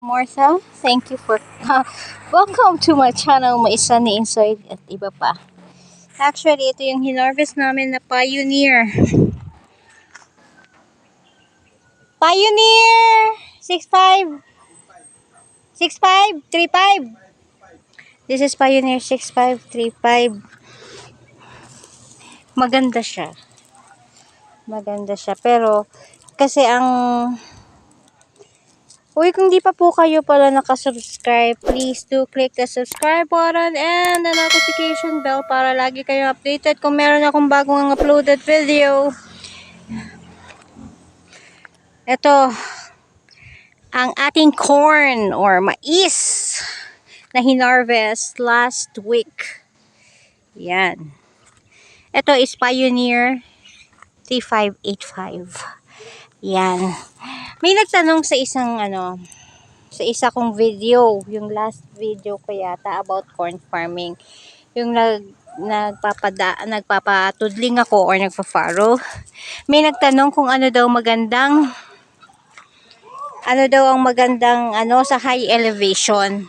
Martha, thank you for welcome to my channel, Maisa ni Inside at iba pa. Actually, ito yung hinarvest namin na Pioneer. Pioneer! 6'5". 6'5", 3'5". This is Pioneer 6'5", 3'5". Maganda siya. Maganda siya. Pero, kasi ang Uy, kung di pa po kayo pala nakasubscribe, please do click the subscribe button and the notification bell para lagi kayo updated kung meron akong bagong uploaded video. Ito, ang ating corn or mais na hinarvest last week. Yan. Ito is Pioneer 3585. Yan. May nagtanong sa isang ano, sa isa kong video, yung last video ko yata about corn farming. Yung nag nagpapada nagpapatudling ako or nagfa-farrow. May nagtanong kung ano daw magandang ano daw ang magandang ano sa high elevation.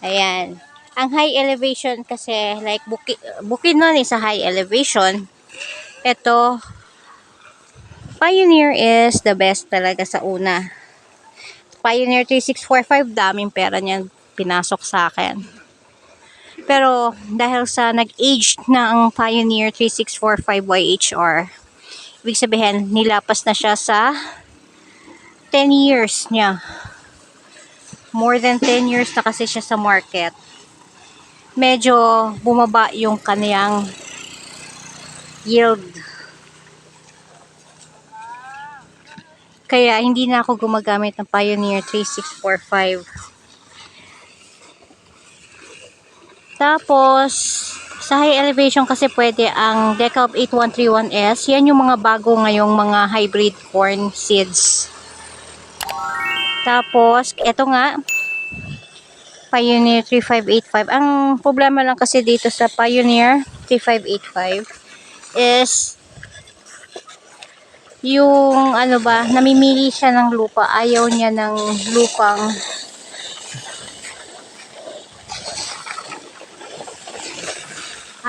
Ayan. Ang high elevation kasi like bukid bukid nun eh sa high elevation. Ito Pioneer is the best talaga sa una. Pioneer 3645, daming pera niyan pinasok sa akin. Pero dahil sa nag-age na ang Pioneer 3645 YHR, ibig sabihin nilapas na siya sa 10 years niya. More than 10 years na kasi siya sa market. Medyo bumaba yung kaniyang yield Kaya hindi na ako gumagamit ng Pioneer 3645. Tapos, sa high elevation kasi pwede ang Decalb 8131S. Yan yung mga bago ngayong mga hybrid corn seeds. Tapos, eto nga, Pioneer 3585. Ang problema lang kasi dito sa Pioneer 3585 is yung ano ba, namimili siya ng lupa. Ayaw niya ng lupang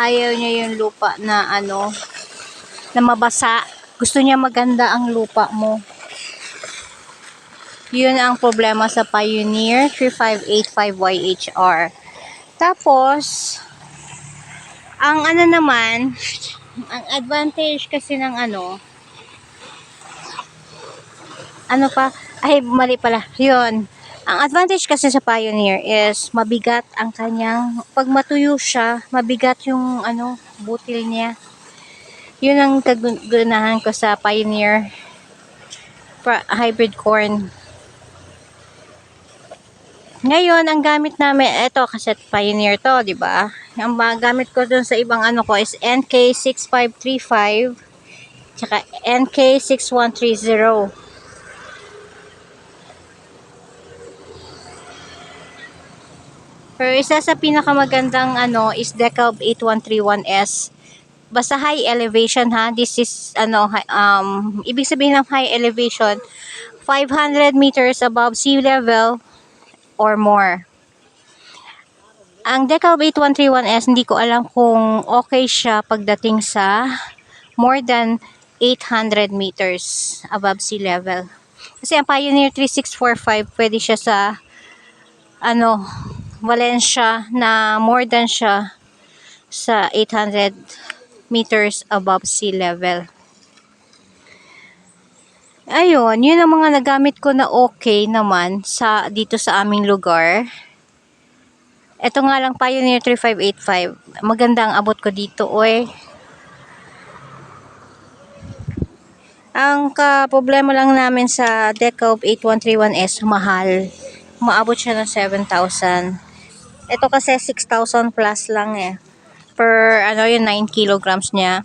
ayaw niya yung lupa na ano na mabasa. Gusto niya maganda ang lupa mo. Yun ang problema sa Pioneer 3585YHR. Tapos, ang ano naman, ang advantage kasi ng ano, ano pa, ay mali pala, yun. Ang advantage kasi sa Pioneer is mabigat ang kanyang, pag matuyo siya, mabigat yung ano, butil niya. Yun ang kagunahan ko sa Pioneer hybrid corn. Ngayon, ang gamit namin, ito kasi Pioneer to, di ba? Ang gamit ko dun sa ibang ano ko is NK6535 tsaka NK6130. Pero isa sa pinakamagandang ano is Decalb 8131S. Basta high elevation ha. This is ano um ibig sabihin ng high elevation 500 meters above sea level or more. Ang Decalb 8131S hindi ko alam kung okay siya pagdating sa more than 800 meters above sea level. Kasi ang Pioneer 3645 pwede siya sa ano Valencia na more than siya sa 800 meters above sea level. Ayun, yun ang mga nagamit ko na okay naman sa dito sa aming lugar. Ito nga lang Pioneer 3585. Maganda ang abot ko dito, oy. Ang ka problema lang namin sa Decalb 8131S, mahal. Maabot siya ng 7,000. Ito kasi 6,000 plus lang eh. Per, ano yung 9 kilograms niya.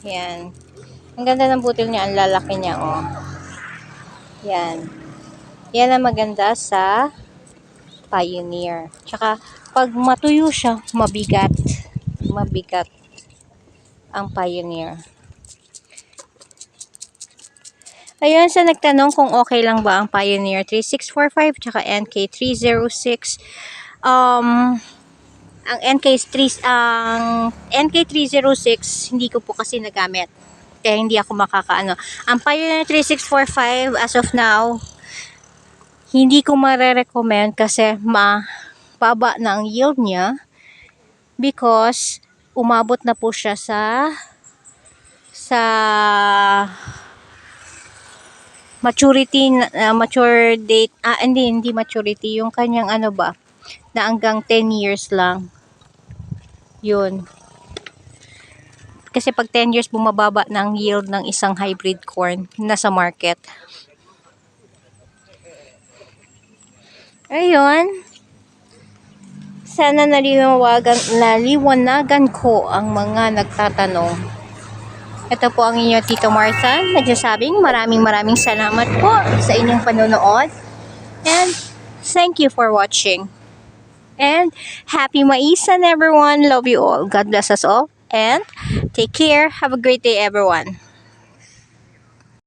Yan. Ang ganda ng butil niya. Ang lalaki niya, oh. Yan. Yan ang maganda sa Pioneer. Tsaka, pag matuyo siya, mabigat. Mabigat ang Pioneer. Ayun, sa nagtanong kung okay lang ba ang Pioneer 3645 tsaka NK306. Um, ang NK3 ang NK306 hindi ko po kasi nagamit. Kaya hindi ako makakaano. Ang Pioneer 3645 as of now hindi ko mare-recommend kasi mababa na ang yield niya because umabot na po siya sa sa maturity uh, mature date ah hindi hindi maturity yung kanyang ano ba na hanggang 10 years lang. Yun. Kasi pag 10 years bumababa ang yield ng isang hybrid corn na sa market. Ayun. Sana naliwagan, naliwanagan ko ang mga nagtatanong ito po ang inyong Tito Martha nagsasabing maraming maraming salamat po sa inyong panonood. And thank you for watching. And happy maisan everyone. Love you all. God bless us all. And take care. Have a great day everyone